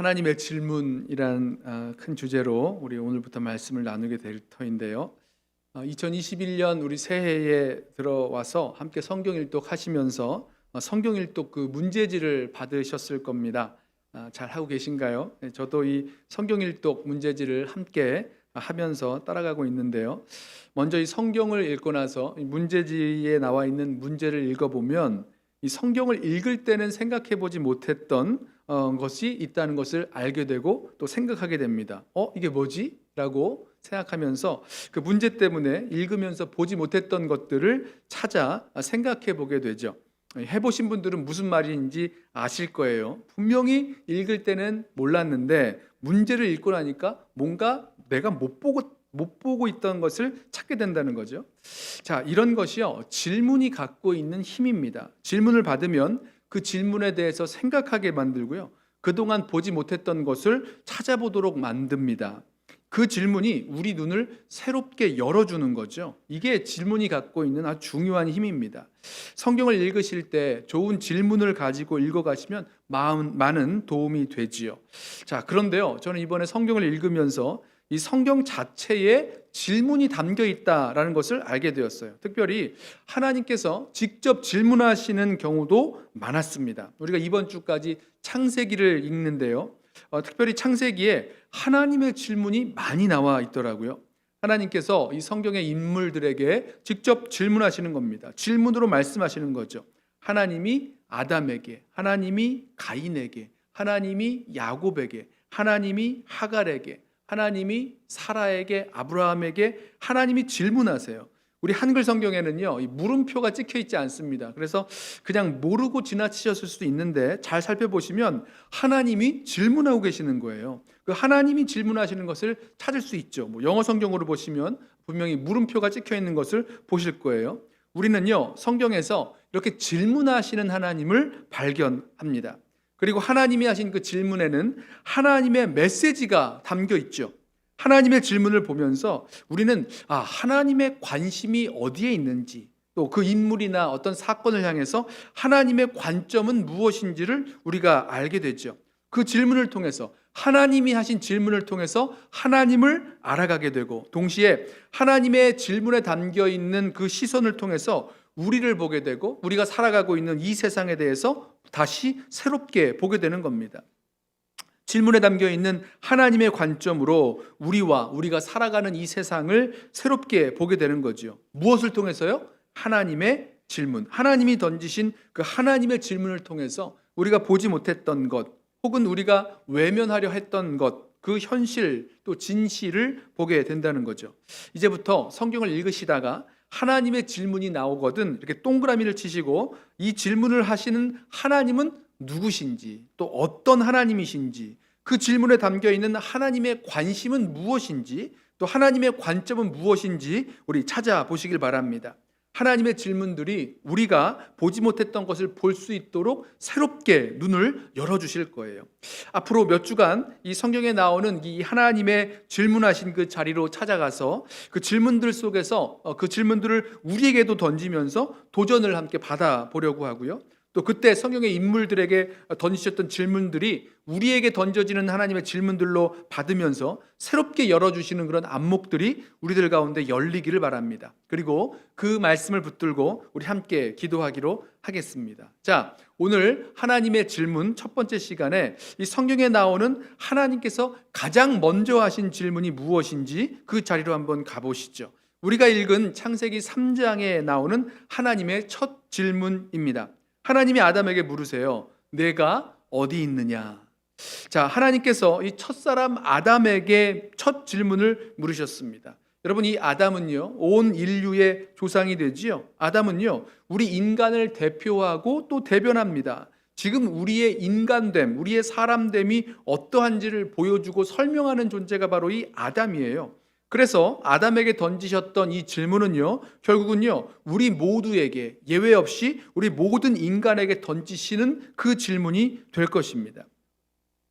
하나님의 질문이란 아, 큰 주제로 우리 오늘부터 말씀을 나누게 될 터인데요. 2021년 우리 새해에 들어와서 함께 성경 일독 하시면서 어, 성경 일독 그 문제지를 받으셨을 겁니다. 아, 잘 하고 계신가요? 네, 저도 이 성경 일독 문제지를 함께 하면서 따라가고 있는데요. 먼저 이 성경을 읽고 나서 이 문제지에 나와 있는 문제를 읽어보면 이 성경을 읽을 때는 생각해 보지 못했던 어, 것이 있다는 것을 알게 되고 또 생각하게 됩니다. 어, 이게 뭐지? 라고 생각하면서 그 문제 때문에 읽으면서 보지 못했던 것들을 찾아 생각해 보게 되죠. 해보신 분들은 무슨 말인지 아실 거예요. 분명히 읽을 때는 몰랐는데 문제를 읽고 나니까 뭔가 내가 못 보고 못 보고 있던 것을 찾게 된다는 거죠. 자, 이런 것이요. 질문이 갖고 있는 힘입니다. 질문을 받으면 그 질문에 대해서 생각하게 만들고요. 그동안 보지 못했던 것을 찾아보도록 만듭니다. 그 질문이 우리 눈을 새롭게 열어주는 거죠. 이게 질문이 갖고 있는 아주 중요한 힘입니다. 성경을 읽으실 때 좋은 질문을 가지고 읽어가시면 많은 도움이 되지요. 자, 그런데요. 저는 이번에 성경을 읽으면서 이 성경 자체에 질문이 담겨 있다라는 것을 알게 되었어요. 특별히 하나님께서 직접 질문하시는 경우도 많았습니다. 우리가 이번 주까지 창세기를 읽는데요. 어, 특별히 창세기에 하나님의 질문이 많이 나와 있더라고요. 하나님께서 이 성경의 인물들에게 직접 질문하시는 겁니다. 질문으로 말씀하시는 거죠. 하나님이 아담에게, 하나님이 가인에게, 하나님이 야곱에게, 하나님이 하갈에게, 하나님이 사라에게 아브라함에게 하나님이 질문하세요. 우리 한글 성경에는요, 이 물음표가 찍혀 있지 않습니다. 그래서 그냥 모르고 지나치셨을 수도 있는데 잘 살펴보시면 하나님이 질문하고 계시는 거예요. 그 하나님이 질문하시는 것을 찾을 수 있죠. 뭐 영어 성경으로 보시면 분명히 물음표가 찍혀 있는 것을 보실 거예요. 우리는요, 성경에서 이렇게 질문하시는 하나님을 발견합니다. 그리고 하나님이 하신 그 질문에는 하나님의 메시지가 담겨 있죠. 하나님의 질문을 보면서 우리는 아, 하나님의 관심이 어디에 있는지 또 그 인물이나 어떤 사건을 향해서 하나님의 관점은 무엇인지를 우리가 알게 되죠. 그 질문을 통해서 하나님이 하신 질문을 통해서 하나님을 알아가게 되고 동시에 하나님의 질문에 담겨 있는 그 시선을 통해서 우리를 보게 되고 우리가 살아가고 있는 이 세상에 대해서 다시 새롭게 보게 되는 겁니다. 질문에 담겨 있는 하나님의 관점으로 우리와 우리가 살아가는 이 세상을 새롭게 보게 되는 거죠. 무엇을 통해서요? 하나님의 질문. 하나님이 던지신 그 하나님의 질문을 통해서 우리가 보지 못했던 것, 혹은 우리가 외면하려 했던 것, 그 현실 또 진실을 보게 된다는 거죠. 이제부터 성경을 읽으시다가 하나님의 질문이 나오거든 이렇게 동그라미를 치시고 이 질문을 하시는 하나님은 누구신지 또 어떤 하나님이신지 그 질문에 담겨 있는 하나님의 관심은 무엇인지 또 하나님의 관점은 무엇인지 우리 찾아보시길 바랍니다. 하나님의 질문들이 우리가 보지 못했던 것을 볼 수 있도록 새롭게 눈을 열어주실 거예요. 앞으로 몇 주간 이 성경에 나오는 이 하나님의 질문하신 그 자리로 찾아가서 그 질문들 속에서 어, 그 질문들을 우리에게도 던지면서 도전을 함께 받아보려고 하고요. 또 그때 성경의 인물들에게 던지셨던 질문들이 우리에게 던져지는 하나님의 질문들로 받으면서 새롭게 열어주시는 그런 안목들이 우리들 가운데 열리기를 바랍니다. 그리고 그 말씀을 붙들고 우리 함께 기도하기로 하겠습니다. 자, 오늘 하나님의 질문 첫 번째 시간에 이 성경에 나오는 하나님께서 가장 먼저 하신 질문이 무엇인지 그 자리로 한번 가보시죠. 우리가 읽은 창세기 3장에 나오는 하나님의 첫 질문입니다. 하나님이 아담에게 물으세요. 내가 어디 있느냐? 자, 하나님께서 이 첫사람 아담에게 첫 질문을 물으셨습니다. 여러분, 이 아담은요, 온 인류의 조상이 되지요. 아담은요, 우리 인간을 대표하고 또 대변합니다. 지금 우리의 인간됨, 우리의 사람됨이 어떠한지를 보여주고 설명하는 존재가 바로 이 아담이에요. 그래서 아담에게 던지셨던 이 질문은요, 결국은요, 우리 모두에게 예외 없이 우리 모든 인간에게 던지시는 그 질문이 될 것입니다.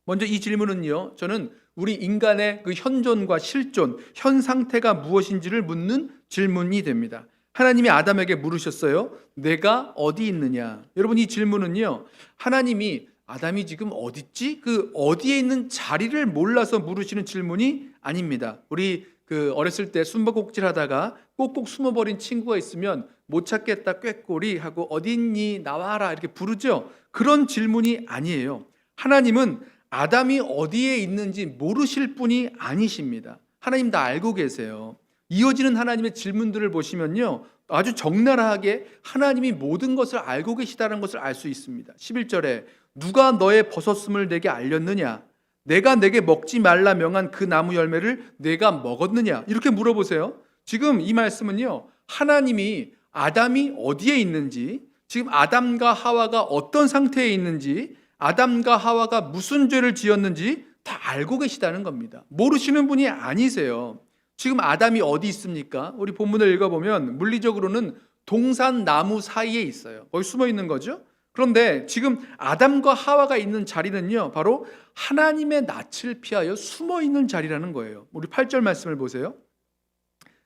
먼저 이 질문은요, 저는 우리 인간의 그 현존과 실존, 현 상태가 무엇인지를 묻는 질문이 됩니다. 하나님이 아담에게 물으셨어요. 내가 어디 있느냐? 여러분 이 질문은요. 하나님이 아담이 지금 어딨지? 그 어디에 있는 자리를 몰라서 물으시는 질문이 아닙니다. 우리 그 어렸을 때 숨바꼭질 하다가 꼭꼭 숨어버린 친구가 있으면 못 찾겠다 꾀꼬리 하고 어딨니 나와라 이렇게 부르죠. 그런 질문이 아니에요. 하나님은 아담이 어디에 있는지 모르실 분이 아니십니다. 하나님 다 알고 계세요. 이어지는 하나님의 질문들을 보시면요. 아주 적나라하게 하나님이 모든 것을 알고 계시다는 것을 알 수 있습니다. 11절에 누가 너의 벗었음을 내게 알렸느냐? 내가 내게 먹지 말라 명한 그 나무 열매를 내가 먹었느냐? 이렇게 물어보세요. 지금 이 말씀은요. 하나님이 아담이 어디에 있는지, 지금 아담과 하와가 어떤 상태에 있는지, 아담과 하와가 무슨 죄를 지었는지 다 알고 계시다는 겁니다. 모르시는 분이 아니세요. 지금 아담이 어디 있습니까? 우리 본문을 읽어보면 물리적으로는 동산 나무 사이에 있어요. 거기 숨어 있는 거죠. 그런데 지금 아담과 하와가 있는 자리는요, 바로 하나님의 낯을 피하여 숨어 있는 자리라는 거예요. 우리 8절 말씀을 보세요.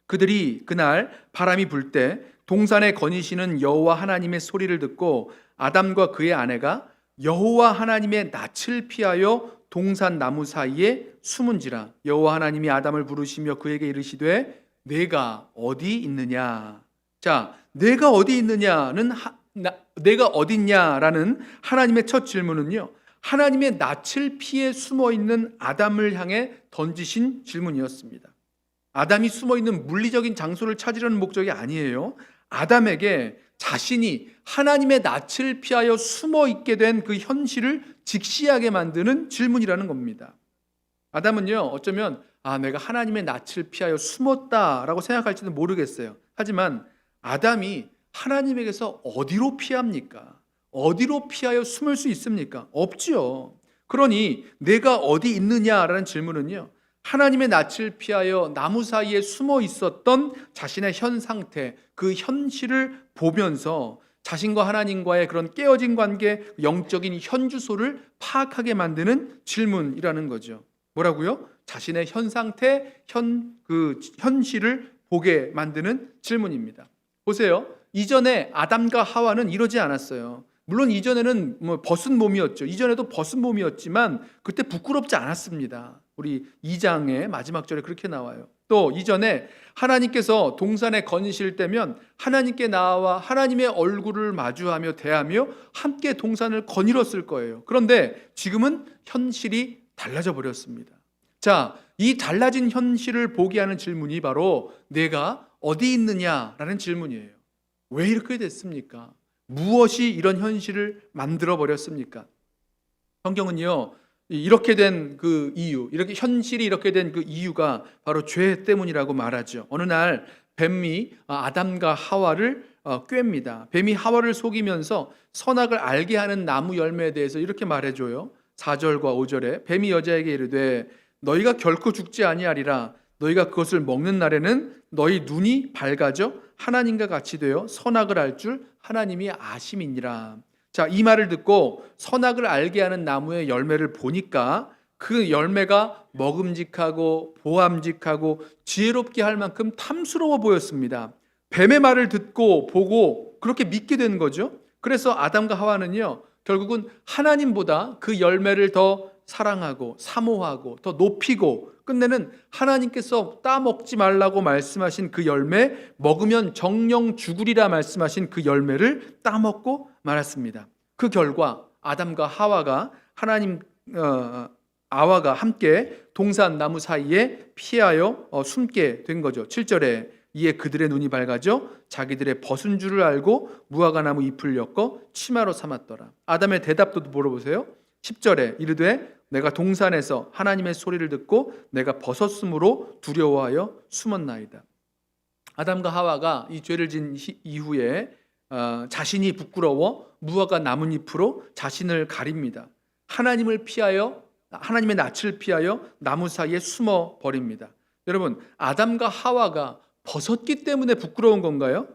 그들이 그날 바람이 불 때 동산에 거니시는 여호와 하나님의 소리를 듣고 아담과 그의 아내가 여호와 하나님의 낯을 피하여 동산 나무 사이에 숨은지라 여호와 하나님이 아담을 부르시며 그에게 이르시되 내가 어디 있느냐 자 내가 어디 있느냐는 하, 나, 내가 어딨냐라는 하나님의 첫 질문은요 하나님의 낯을 피해 숨어 있는 아담을 향해 던지신 질문이었습니다 아담이 숨어 있는 물리적인 장소를 찾으려는 목적이 아니에요 아담에게 자신이 하나님의 낯을 피하여 숨어 있게 된 그 현실을 직시하게 만드는 질문이라는 겁니다. 아담은요, 어쩌면, 아, 내가 하나님의 낯을 피하여 숨었다라고 생각할지도 모르겠어요. 하지만 아담이 하나님에게서 어디로 피합니까? 어디로 피하여 숨을 수 있습니까? 없지요. 그러니 내가 어디 있느냐라는 질문은요, 하나님의 낯을 피하여 나무 사이에 숨어 있었던 자신의 현 상태, 그 현실을 보면서 자신과 하나님과의 그런 깨어진 관계, 영적인 현주소를 파악하게 만드는 질문이라는 거죠. 뭐라고요? 자신의 현 상태, 현 그 현실을 보게 만드는 질문입니다. 보세요. 이전에 아담과 하와는 이러지 않았어요. 물론 이전에는 뭐 벗은 몸이었죠. 이전에도 벗은 몸이었지만 그때 부끄럽지 않았습니다. 우리 2장의 마지막 절에 그렇게 나와요. 또 이전에 하나님께서 동산에 거니실 때면 하나님께 나와 하나님의 얼굴을 마주하며 대하며 함께 동산을 거닐었을 거예요. 그런데 지금은 현실이 달라져 버렸습니다. 자, 이 달라진 현실을 보게 하는 질문이 바로 내가 어디 있느냐라는 질문이에요. 왜 이렇게 됐습니까? 무엇이 이런 현실을 만들어 버렸습니까? 성경은요, 이렇게 된 그 이유, 이렇게 현실이 이렇게 된 그 이유가 바로 죄 때문이라고 말하죠. 어느 날 뱀이 아담과 하와를 어, 꿰입니다. 뱀이 하와를 속이면서 선악을 알게 하는 나무 열매에 대해서 이렇게 말해줘요. 4절과 5절에 뱀이 여자에게 이르되 너희가 결코 죽지 아니하리라 너희가 그것을 먹는 날에는 너희 눈이 밝아져 하나님과 같이 되어 선악을 알 줄 하나님이 아심이니라. 자, 이 말을 듣고 선악을 알게 하는 나무의 열매를 보니까 그 열매가 먹음직하고 보암직하고 지혜롭게 할 만큼 탐스러워 보였습니다. 뱀의 말을 듣고 보고 그렇게 믿게 된 거죠. 그래서 아담과 하와는요, 결국은 하나님보다 그 열매를 더 사랑하고 사모하고 더 높이고 끝내는 하나님께서 따먹지 말라고 말씀하신 그 열매 먹으면 정령 죽으리라 말씀하신 그 열매를 따먹고 말았습니다. 그 결과 아담과 하와가 하나님 어, 아와가 함께 동산 나무 사이에 피하여 어, 숨게 된 거죠. 7절에 이에 그들의 눈이 밝아져 자기들의 벗은 줄을 알고 무화과 나무 잎을 엮어 치마로 삼았더라. 아담의 대답도 물어보세요. 10절에 이르되 내가 동산에서 하나님의 소리를 듣고 내가 벗었으므로 두려워하여 숨었나이다. 아담과 하와가 이 죄를 진 이후에 어, 자신이 부끄러워 무화과 나뭇잎으로 자신을 가립니다. 하나님을 피하여 하나님의 낯을 피하여 나무 사이에 숨어 버립니다. 여러분 아담과 하와가 벗었기 때문에 부끄러운 건가요?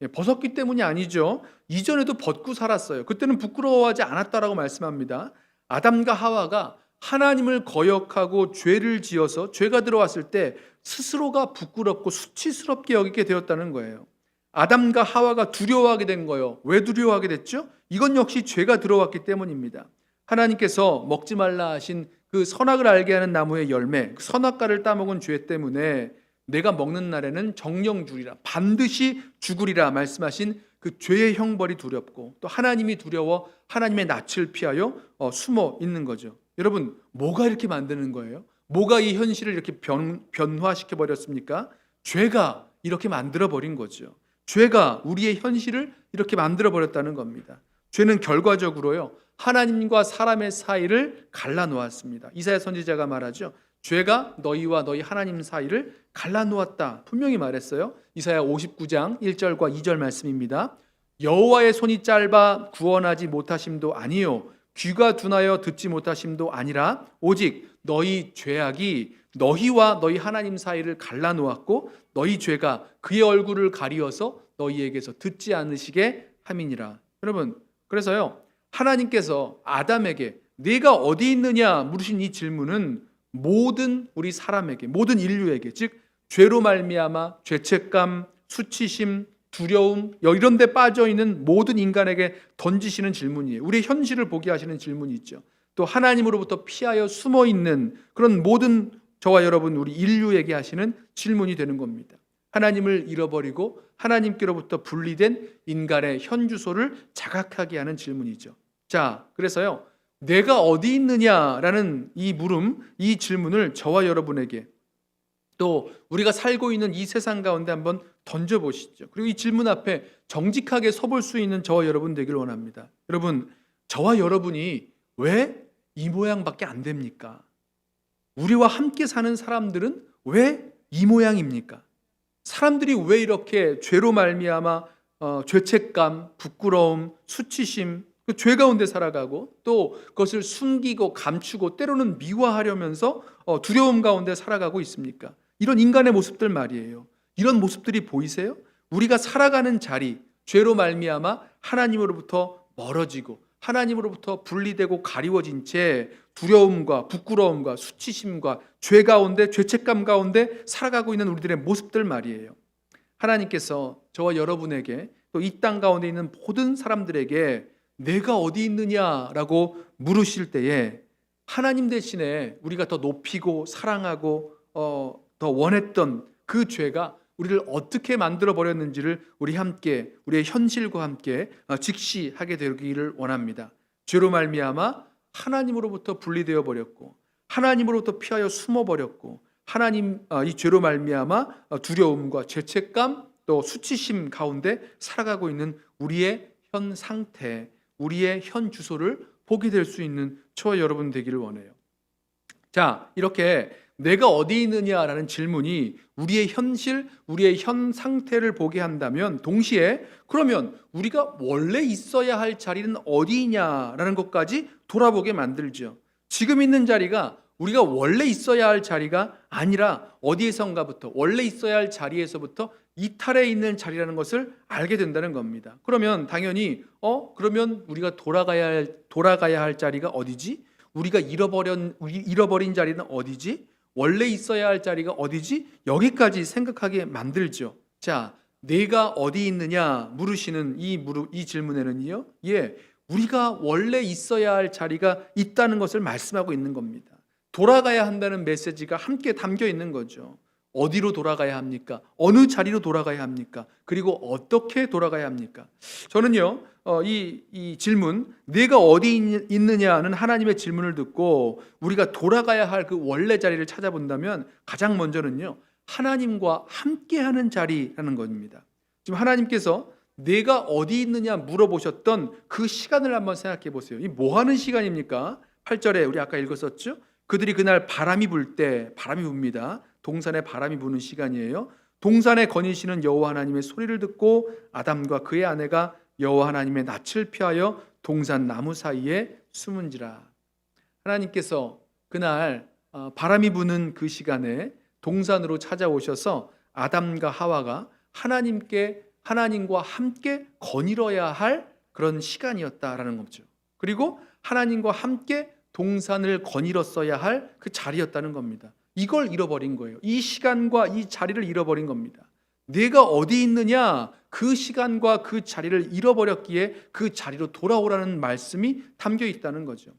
예, 벗었기 때문이 아니죠. 이전에도 벗고 살았어요. 그때는 부끄러워하지 않았다라고 말씀합니다. 아담과 하와가 하나님을 거역하고 죄를 지어서 죄가 들어왔을 때 스스로가 부끄럽고 수치스럽게 여기게 되었다는 거예요. 아담과 하와가 두려워하게 된 거예요. 왜 두려워하게 됐죠? 이건 역시 죄가 들어왔기 때문입니다. 하나님께서 먹지 말라 하신 그 선악을 알게 하는 나무의 열매, 그 선악과를 따먹은 죄 때문에 내가 먹는 날에는 정령 죽으리라 반드시 죽으리라 말씀하신 그 죄의 형벌이 두렵고 또 하나님이 두려워 하나님의 낯을 피하여 어, 숨어 있는 거죠. 여러분 뭐가 이렇게 만드는 거예요? 뭐가 이 현실을 이렇게 변, 변화시켜 버렸습니까? 죄가 이렇게 만들어 버린 거죠. 죄가 우리의 현실을 이렇게 만들어 버렸다는 겁니다. 죄는 결과적으로요 하나님과 사람의 사이를 갈라 놓았습니다. 이사야 선지자가 말하죠. 죄가 너희와 너희 하나님 사이를 갈라 놓았다. 분명히 말했어요. 이사야 59장 1절과 2절 말씀입니다. 여호와의 손이 짧아 구원하지 못하심도 아니요 귀가 둔하여 듣지 못하심도 아니라 오직 너희 죄악이 너희와 너희 하나님 사이를 갈라 놓았고 너희 죄가 그의 얼굴을 가리어서 너희에게서 듣지 않으시게 함이니라. 여러분, 그래서요. 하나님께서 아담에게 네가 어디 있느냐 물으신 이 질문은 모든 우리 사람에게 모든 인류에게 즉 죄로 말미암아 죄책감, 수치심, 두려움 이런 데 빠져 있는 모든 인간에게 던지시는 질문이에요. 우리의 현실을 보게 하시는 질문이 있죠. 또 하나님으로부터 피하여 숨어 있는 그런 모든 저와 여러분 우리 인류에게 하시는 질문이 되는 겁니다. 하나님을 잃어버리고 하나님께로부터 분리된 인간의 현 주소를 자각하게 하는 질문이죠. 자, 그래서요. 내가 어디 있느냐라는 이 물음, 이 질문을 저와 여러분에게 또 우리가 살고 있는 이 세상 가운데 한번 던져 보시죠. 그리고 이 질문 앞에 정직하게 서볼 수 있는 저와 여러분 되길 원합니다. 여러분, 저와 여러분이 왜 이 모양밖에 안 됩니까? 우리와 함께 사는 사람들은 왜 이 모양입니까? 사람들이 왜 이렇게 죄로 말미암아 어, 죄책감, 부끄러움, 수치심, 그 죄 가운데 살아가고 또 그것을 숨기고 감추고 때로는 미화하려면서 어, 두려움 가운데 살아가고 있습니까? 이런 인간의 모습들 말이에요. 이런 모습들이 보이세요? 우리가 살아가는 자리, 죄로 말미암아 하나님으로부터 멀어지고 하나님으로부터 분리되고 가리워진 채 두려움과 부끄러움과 수치심과 죄 가운데 죄책감 가운데 살아가고 있는 우리들의 모습들 말이에요. 하나님께서 저와 여러분에게 또 이 땅 가운데 있는 모든 사람들에게 내가 어디 있느냐라고 물으실 때에 하나님 대신에 우리가 더 높이고 사랑하고 어, 더 원했던 그 죄가 우리를 어떻게 만들어 버렸는지를 우리 함께 우리의 현실과 함께 어, 직시하게 되기를 원합니다. 죄로 말미암아 하나님으로부터 분리되어 버렸고 하나님으로부터 피하여 숨어 버렸고 하나님 어, 이 죄로 말미암아 어, 두려움과 죄책감 또 수치심 가운데 살아가고 있는 우리의 현 상태, 우리의 현 주소를 보게 될 수 있는 저와 여러분 되기를 원해요. 자, 이렇게 내가 어디 있느냐라는 질문이 우리의 현실, 우리의 현 상태를 보게 한다면 동시에 그러면 우리가 원래 있어야 할 자리는 어디냐라는 것까지 돌아보게 만들죠. 지금 있는 자리가 우리가 원래 있어야 할 자리가 아니라 어디에선가부터 원래 있어야 할 자리에서부터 이탈해 있는 자리라는 것을 알게 된다는 겁니다. 그러면 당연히 어 그러면 우리가 돌아가야 할 돌아가야 할 자리가 어디지? 우리가 잃어버린 잃어버린 자리는 어디지? 원래 있어야 할 자리가 어디지? 여기까지 생각하게 만들죠. 자, 내가 어디 있느냐 물으시는 이 물음 이 질문에는요. 예. 우리가 원래 있어야 할 자리가 있다는 것을 말씀하고 있는 겁니다. 돌아가야 한다는 메시지가 함께 담겨 있는 거죠. 어디로 돌아가야 합니까? 어느 자리로 돌아가야 합니까? 그리고 어떻게 돌아가야 합니까? 저는요, 어, 이, 이 질문, 내가 어디 있- 있느냐는 하나님의 질문을 듣고 우리가 돌아가야 할 그 원래 자리를 찾아본다면 가장 먼저는요, 하나님과 함께하는 자리라는 겁니다. 지금 하나님께서 내가 어디 있느냐 물어보셨던 그 시간을 한번 생각해 보세요. 이 뭐 하는 시간입니까? 8절에 우리 아까 읽었었죠? 그들이 그날 바람이 불 때 바람이 붑니다. 동산에 바람이 부는 시간이에요. 동산에 거니시는 여호와 하나님의 소리를 듣고 아담과 그의 아내가 여호와 하나님의 낯을 피하여 동산 나무 사이에 숨은지라. 하나님께서 그날 어, 바람이 부는 그 시간에 동산으로 찾아오셔서 아담과 하와가 하나님께 하나님과 함께 거닐어야 할 그런 시간이었다라는 거죠. 그리고 하나님과 함께 동산을 거닐었어야 할 그 자리였다는 겁니다. 이걸 잃어버린 거예요. 이 시간과 이 자리를 잃어버린 겁니다. 내가 어디 있느냐? 그 시간과 그 자리를 잃어버렸기에 그 자리로 돌아오라는 말씀이 담겨 있다는 거죠.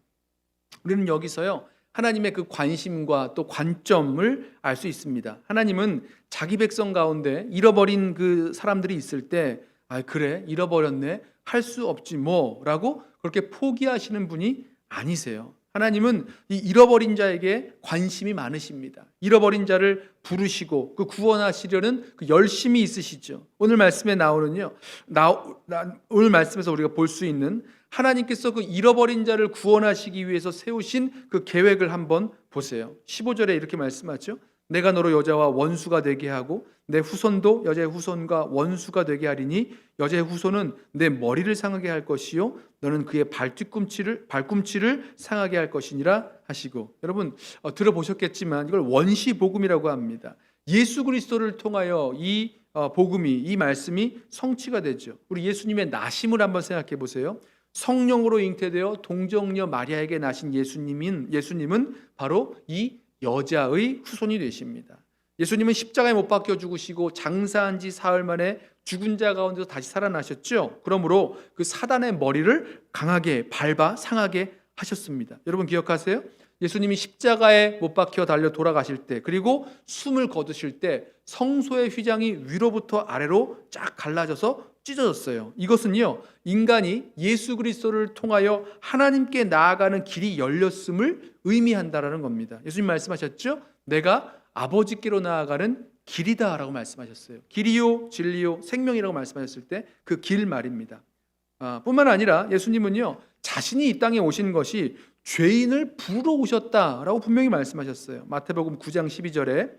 우리는 여기서요. 하나님의 그 관심과 또 관점을 알 수 있습니다. 하나님은 자기 백성 가운데 잃어버린 그 사람들이 있을 때, 아, 그래, 잃어버렸네. 할 수 없지 뭐라고 그렇게 포기하시는 분이 아니세요. 하나님은 이 잃어버린 자에게 관심이 많으십니다. 잃어버린 자를 부르시고 그 구원하시려는 그 열심이 있으시죠. 오늘 말씀에 나오는요. 나, 나- 오늘 말씀에서 우리가 볼 수 있는 하나님께서 그 잃어버린 자를 구원하시기 위해서 세우신 그 계획을 한번 보세요. 15절에 이렇게 말씀하죠. 내가 너로 여자와 원수가 되게 하고 내 후손도 여자의 후손과 원수가 되게 하리니 여자의 후손은 내 머리를 상하게 할 것이요 너는 그의 발뒤꿈치를 발꿈치를 상하게 할 것이니라 하시고 여러분 어, 들어보셨겠지만 이걸 원시 복음이라고 합니다. 예수 그리스도를 통하여 이 어, 복음이 이 말씀이 성취가 되죠. 우리 예수님의 나심을 한번 생각해 보세요. 성령으로 잉태되어 동정녀 마리아에게 나신 예수님인 예수님은 바로 이 여자의 후손이 되십니다. 예수님은 십자가에 못 박혀 죽으시고 장사한 지 사흘 만에 죽은 자 가운데서 다시 살아나셨죠. 그러므로 그 사단의 머리를 강하게 밟아 상하게 하셨습니다. 여러분 기억하세요? 예수님이 십자가에 못 박혀 달려 돌아가실 때 그리고 숨을 거두실 때 성소의 휘장이 위로부터 아래로 쫙 갈라져서 찢어졌어요. 이것은요 인간이 예수 그리스도를 통하여 하나님께 나아가는 길이 열렸음을 의미한다라는 겁니다. 예수님 말씀하셨죠? 내가 아버지께로 나아가는 길이다라고 말씀하셨어요. 길이요 진리요 생명이라고 말씀하셨을 때 그 길 말입니다. 아, 뿐만 아니라 예수님은요 자신이 이 땅에 오신 것이 죄인을 부르러 오셨다라고 분명히 말씀하셨어요. 마태복음 9장 12절에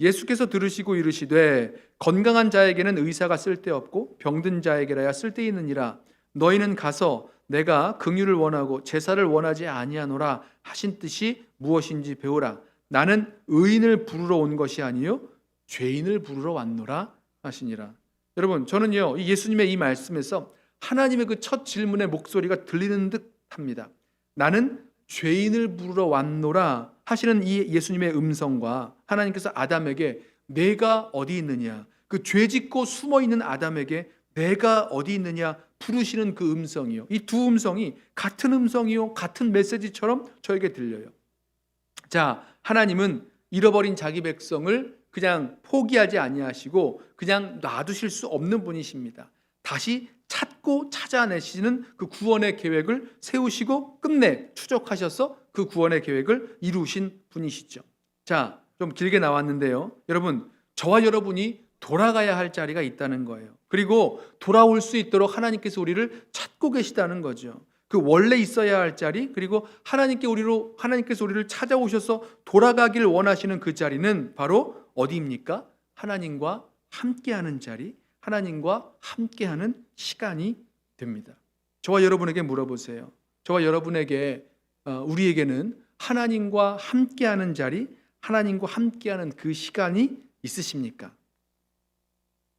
예수께서 들으시고 이르시되 건강한 자에게는 의사가 쓸데없고 병든 자에게라야 쓸데있느니라. 너희는 가서 내가 긍휼을 원하고 제사를 원하지 아니하노라 하신 뜻이 무엇인지 배우라. 나는 의인을 부르러 온 것이 아니요 죄인을 부르러 왔노라 하시니라. 여러분 저는요 이 예수님의 이 말씀에서 하나님의 그 첫 질문의 목소리가 들리는 듯 합니다 나는 죄인을 부르러 왔노라 하시는 이 예수님의 음성과 하나님께서 아담에게 내가 어디 있느냐 그 죄짓고 숨어 있는 아담에게 내가 어디 있느냐 부르시는 그 음성이요. 이 두 음성이 같은 음성이요 같은 메시지처럼 저에게 들려요. 자 하나님은 잃어버린 자기 백성을 그냥 포기하지 아니하시고 그냥 놔두실 수 없는 분이십니다. 다시 찾고 찾아내시는 그 구원의 계획을 세우시고 끝내 추적하셔서 그 구원의 계획을 이루신 분이시죠. 자, 좀 길게 나왔는데요. 여러분, 저와 여러분이 돌아가야 할 자리가 있다는 거예요. 그리고 돌아올 수 있도록 하나님께서 우리를 찾고 계시다는 거죠. 그 원래 있어야 할 자리 그리고 하나님께 우리로 하나님께서 우리를 찾아오셔서 돌아가길 원하시는 그 자리는 바로 어디입니까? 하나님과 함께하는 자리, 하나님과 함께하는 시간이 됩니다. 저와 여러분에게 물어보세요. 저와 여러분에게 어, 우리에게는 하나님과 함께하는 자리, 하나님과 함께하는 그 시간이 있으십니까?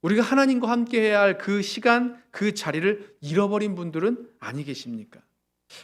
우리가 하나님과 함께해야 할 그 시간, 그 자리를 잃어버린 분들은 아니 계십니까?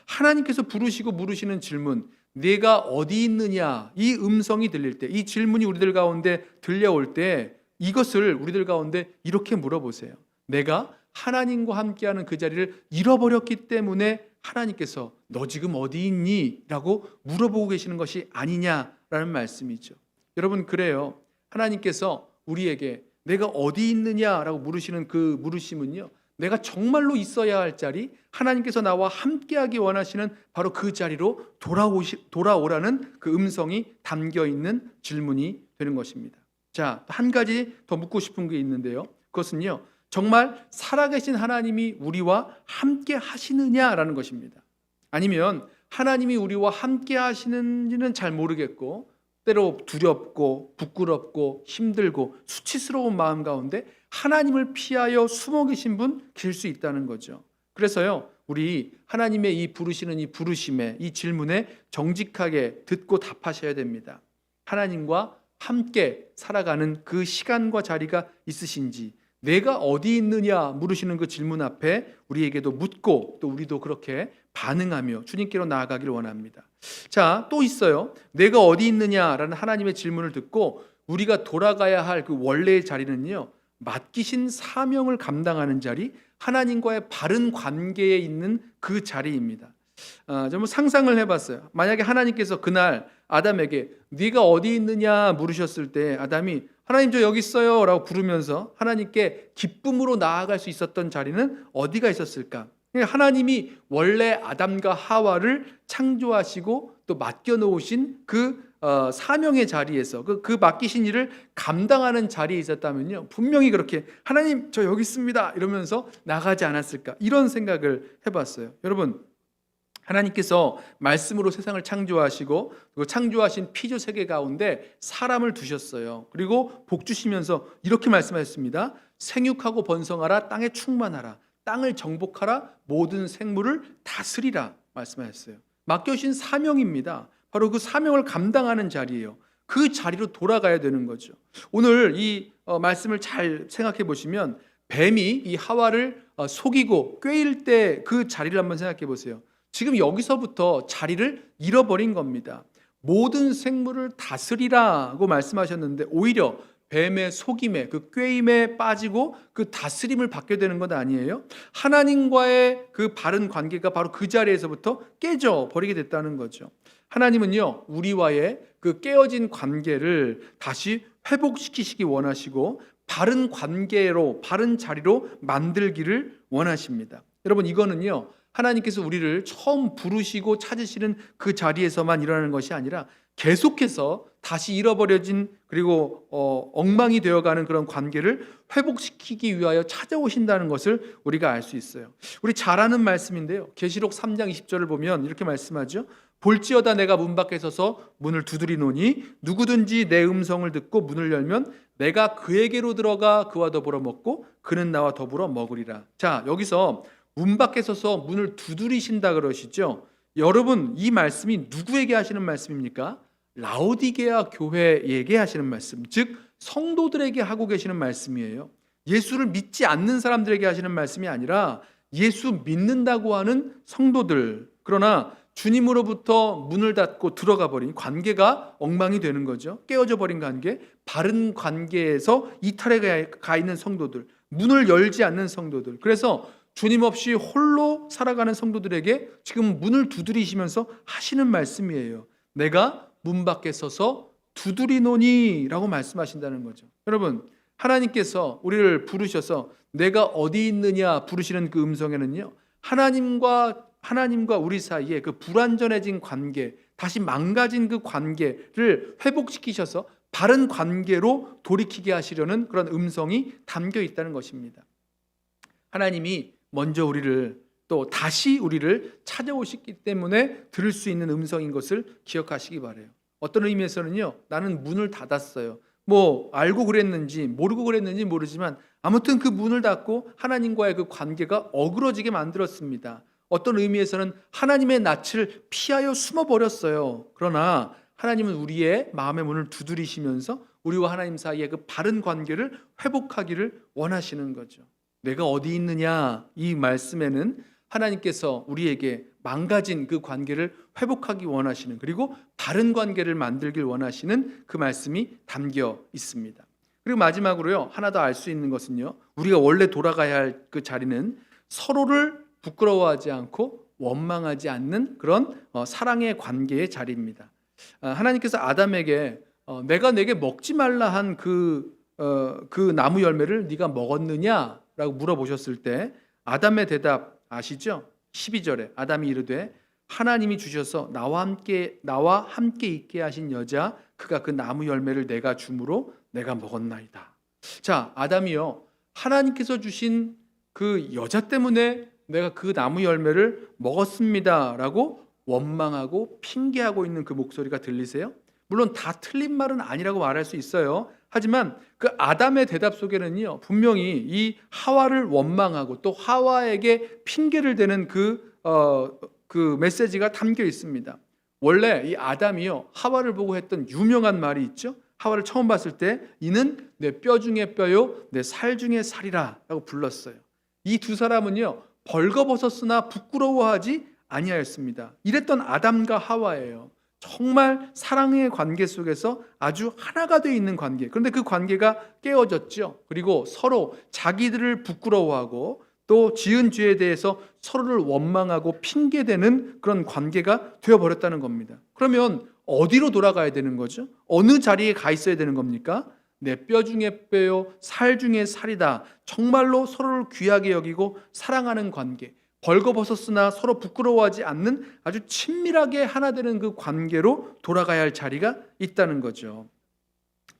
하나님께서 부르시고 물으시는 질문, 내가 어디 있느냐? 이 음성이 들릴 때, 이 질문이 우리들 가운데 들려올 때 이것을 우리들 가운데 이렇게 물어보세요. 내가 하나님과 함께하는 그 자리를 잃어버렸기 때문에 하나님께서 너 지금 어디 있니? 라고 물어보고 계시는 것이 아니냐라는 말씀이죠. 여러분, 그래요. 하나님께서 우리에게 내가 어디 있느냐라고 물으시는 그 물으심은요. 내가 정말로 있어야 할 자리, 하나님께서 나와 함께하기 원하시는 바로 그 자리로 돌아오시, 돌아오라는 그 음성이 담겨 있는 질문이 되는 것입니다. 자, 한 가지 더 묻고 싶은 게 있는데요. 그것은요. 정말 살아계신 하나님이 우리와 함께 하시느냐라는 것입니다. 아니면 하나님이 우리와 함께 하시는지는 잘 모르겠고 때로 두렵고 부끄럽고 힘들고 수치스러운 마음 가운데 하나님을 피하여 숨어 계신 분 계실 수 있다는 거죠. 그래서요. 우리 하나님의 이 부르시는 이 부르심에 이 질문에 정직하게 듣고 답하셔야 됩니다. 하나님과 함께 살아가는 그 시간과 자리가 있으신지 내가 어디 있느냐 물으시는 그 질문 앞에 우리에게도 묻고 또 우리도 그렇게 반응하며 주님께로 나아가기를 원합니다. 자, 또 있어요. 내가 어디 있느냐라는 하나님의 질문을 듣고 우리가 돌아가야 할 그 원래의 자리는요. 맡기신 사명을 감당하는 자리, 하나님과의 바른 관계에 있는 그 자리입니다. 아, 좀 상상을 해봤어요. 만약에 하나님께서 그날 아담에게 네가 어디 있느냐 물으셨을 때 아담이 하나님 저 여기 있어요라고 부르면서 하나님께 기쁨으로 나아갈 수 있었던 자리는 어디가 있었을까? 하나님이 원래 아담과 하와를 창조하시고 또 맡겨 놓으신 그 어, 사명의 자리에서 그, 그 맡기신 일을 감당하는 자리에 있었다면요. 분명히 그렇게 하나님 저 여기 있습니다. 이러면서 나가지 않았을까. 이런 생각을 해봤어요. 여러분 하나님께서 말씀으로 세상을 창조하시고 그리고 창조하신 피조 세계 가운데 사람을 두셨어요. 그리고 복 주시면서 이렇게 말씀하셨습니다. 생육하고 번성하라 땅에 충만하라 땅을 정복하라 모든 생물을 다스리라 말씀하셨어요. 맡겨주신 사명입니다. 바로 그 사명을 감당하는 자리예요. 그 자리로 돌아가야 되는 거죠. 오늘 이 어, 말씀을 잘 생각해 보시면 뱀이 이 하와를 어, 속이고 꿰일 때 그 자리를 한번 생각해 보세요. 지금 여기서부터 자리를 잃어버린 겁니다. 모든 생물을 다스리라고 말씀하셨는데 오히려 뱀의 속임에 그 꾀임에 빠지고 그 다스림을 받게 되는 것 아니에요? 하나님과의 그 바른 관계가 바로 그 자리에서부터 깨져 버리게 됐다는 거죠. 하나님은요 우리와의 그 깨어진 관계를 다시 회복시키시기 원하시고 바른 관계로 바른 자리로 만들기를 원하십니다. 여러분 이거는요 하나님께서 우리를 처음 부르시고 찾으시는 그 자리에서만 일어나는 것이 아니라 계속해서 다시 잃어버려진 그리고 어, 엉망이 되어가는 그런 관계를 회복시키기 위하여 찾아오신다는 것을 우리가 알 수 있어요. 우리 잘 아는 말씀인데요. 계시록 3장 20절을 보면 이렇게 말씀하죠. 볼지어다 내가 문 밖에 서서 문을 두드리노니 누구든지 내 음성을 듣고 문을 열면 내가 그에게로 들어가 그와 더불어 먹고 그는 나와 더불어 먹으리라. 자, 여기서 문 밖에 서서 문을 두드리신다 그러시죠. 여러분 이 말씀이 누구에게 하시는 말씀입니까? 라오디게아 교회에게 하시는 말씀, 즉 성도들에게 하고 계시는 말씀이에요. 예수를 믿지 않는 사람들에게 하시는 말씀이 아니라 예수 믿는다고 하는 성도들. 그러나 주님으로부터 문을 닫고 들어가 버린 관계가 엉망이 되는 거죠. 깨어져 버린 관계, 바른 관계에서 이탈해 가 있는 성도들, 문을 열지 않는 성도들. 그래서 주님 없이 홀로 살아가는 성도들에게 지금 문을 두드리시면서 하시는 말씀이에요. 내가 문 밖에 서서 두드리노니라고 말씀하신다는 거죠. 여러분, 하나님께서 우리를 부르셔서 내가 어디 있느냐 부르시는 그 음성에는요. 하나님과 하나님과 우리 사이에 그 불완전해진 관계, 다시 망가진 그 관계를 회복시키셔서 바른 관계로 돌이키게 하시려는 그런 음성이 담겨 있다는 것입니다. 하나님이 먼저 우리를 또 다시 우리를 찾아오셨기 때문에 들을 수 있는 음성인 것을 기억하시기 바래요. 어떤 의미에서는요. 나는 문을 닫았어요. 뭐 알고 그랬는지 모르고 그랬는지 모르지만 아무튼 그 문을 닫고 하나님과의 그 관계가 어그러지게 만들었습니다. 어떤 의미에서는 하나님의 낯을 피하여 숨어 버렸어요. 그러나 하나님은 우리의 마음의 문을 두드리시면서 우리와 하나님 사이의 그 바른 관계를 회복하기를 원하시는 거죠. 내가 어디 있느냐 이 말씀에는 하나님께서 우리에게 망가진 그 관계를 회복하기 원하시는 그리고 바른 관계를 만들길 원하시는 그 말씀이 담겨 있습니다. 그리고 마지막으로요 하나 더 알 수 있는 것은요 우리가 원래 돌아가야 할 그 자리는 서로를 부끄러워하지 않고 원망하지 않는 그런 어, 사랑의 관계의 자리입니다. 아, 하나님께서 아담에게 어, 내가 내게 먹지 말라 한그 어, 그 나무 열매를 네가 먹었느냐? 라고 물어보셨을 때 아담의 대답 아시죠? 12절에 아담이 이르되 하나님이 주셔서 나와 함께 나와 함께 있게 하신 여자 그가 그 나무 열매를 내가 주므로 내가 먹었나이다. 자, 아담이요. 하나님께서 주신 그 여자 때문에 내가 그 나무 열매를 먹었습니다라고 원망하고 핑계하고 있는 그 목소리가 들리세요? 물론 다 틀린 말은 아니라고 말할 수 있어요. 하지만 그 아담의 대답 속에는요 분명히 이 하와를 원망하고 또 하와에게 핑계를 대는 그, 어, 그 메시지가 담겨 있습니다. 원래 이 아담이요 하와를 보고 했던 유명한 말이 있죠. 하와를 처음 봤을 때 이는 내 뼈 중에 뼈요 내 살 중에 살이라 라고 불렀어요. 이 두 사람은요 벌거벗었으나 부끄러워하지 아니하였습니다. 이랬던 아담과 하와예요. 정말 사랑의 관계 속에서 아주 하나가 되어 있는 관계. 그런데 그 관계가 깨어졌죠. 그리고 서로 자기들을 부끄러워하고 또 지은 죄에 대해서 서로를 원망하고 핑계대는 그런 관계가 되어 버렸다는 겁니다. 그러면 어디로 돌아가야 되는 거죠? 어느 자리에 가 있어야 되는 겁니까? 내뼈 중에 뼈요, 살 중에 살이다. 정말로 서로를 귀하게 여기고 사랑하는 관계. 벌거벗었으나 서로 부끄러워하지 않는 아주 친밀하게 하나 되는 그 관계로 돌아가야 할 자리가 있다는 거죠.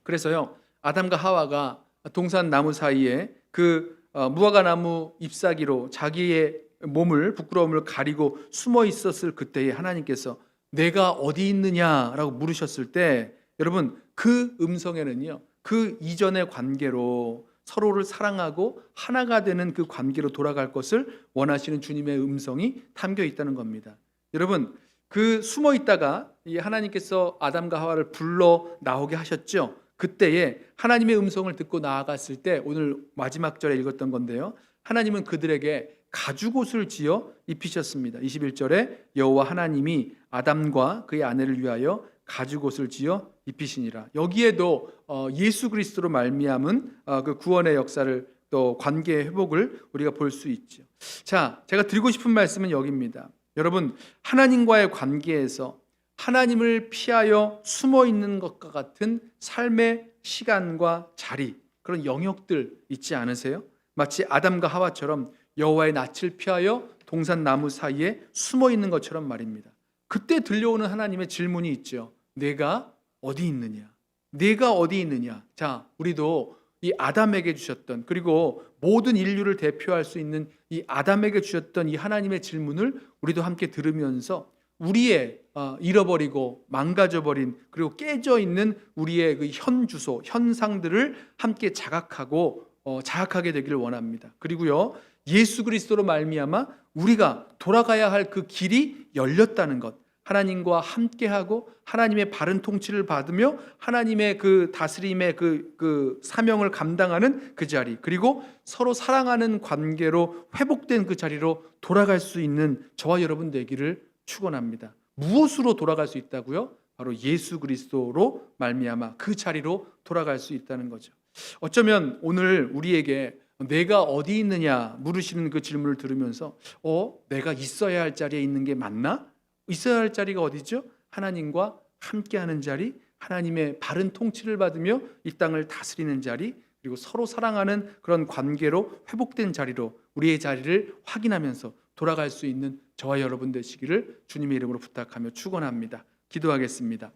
그래서요, 아담과 하와가 동산 나무 사이에 그 어, 무화과 나무 잎사귀로 자기의 몸을 부끄러움을 가리고 숨어 있었을 그때에 하나님께서 내가 어디 있느냐라고 물으셨을 때 여러분 그 음성에는요 그 이전의 관계로 서로를 사랑하고 하나가 되는 그 관계로 돌아갈 것을 원하시는 주님의 음성이 담겨 있다는 겁니다. 여러분 그 숨어 있다가 이 하나님께서 아담과 하와를 불러 나오게 하셨죠. 그때에 하나님의 음성을 듣고 나아갔을 때 오늘 마지막 절에 읽었던 건데요. 하나님은 그들에게 가죽 옷을 지어 입히셨습니다. 21절에 여호와 하나님이 아담과 그의 아내를 위하여 가죽 옷을 지어 입히시니라. 여기에도 어, 예수 그리스도로 말미암은 어, 그 구원의 역사를 또 관계의 회복을 우리가 볼 수 있죠. 자, 제가 드리고 싶은 말씀은 여기입니다. 여러분, 하나님과의 관계에서 하나님을 피하여 숨어 있는 것과 같은 삶의 시간과 자리, 그런 영역들 있지 않으세요? 마치 아담과 하와처럼 여호와의 낯을 피하여 동산 나무 사이에 숨어 있는 것처럼 말입니다. 그때 들려오는 하나님의 질문이 있죠. 내가 어디 있느냐? 내가 어디 있느냐? 자, 우리도 이 아담에게 주셨던 그리고 모든 인류를 대표할 수 있는 이 아담에게 주셨던 이 하나님의 질문을 우리도 함께 들으면서 우리의 어, 잃어버리고 망가져버린 그리고 깨져 있는 우리의 그 현 주소, 현상들을 함께 자각하고 어, 자각하게 되기를 원합니다. 그리고요 예수 그리스도로 말미암아 우리가 돌아가야 할 그 길이 열렸다는 것. 하나님과 함께하고 하나님의 바른 통치를 받으며 하나님의 그 다스림의 그, 그 사명을 감당하는 그 자리 그리고 서로 사랑하는 관계로 회복된 그 자리로 돌아갈 수 있는 저와 여러분 되기를 축원합니다. 무엇으로 돌아갈 수 있다고요? 바로 예수 그리스도로 말미암아 그 자리로 돌아갈 수 있다는 거죠. 어쩌면 오늘 우리에게 내가 어디 있느냐 물으시는 그 질문을 들으면서 어 내가 있어야 할 자리에 있는 게 맞나? 있어야 할 자리가 어디죠? 하나님과 함께하는 자리, 하나님의 바른 통치를 받으며 이 땅을 다스리는 자리, 그리고 서로 사랑하는 그런 관계로 회복된 자리로 우리의 자리를 확인하면서 돌아갈 수 있는 저와 여러분 되시기를 주님의 이름으로 부탁하며 축원합니다. 기도하겠습니다.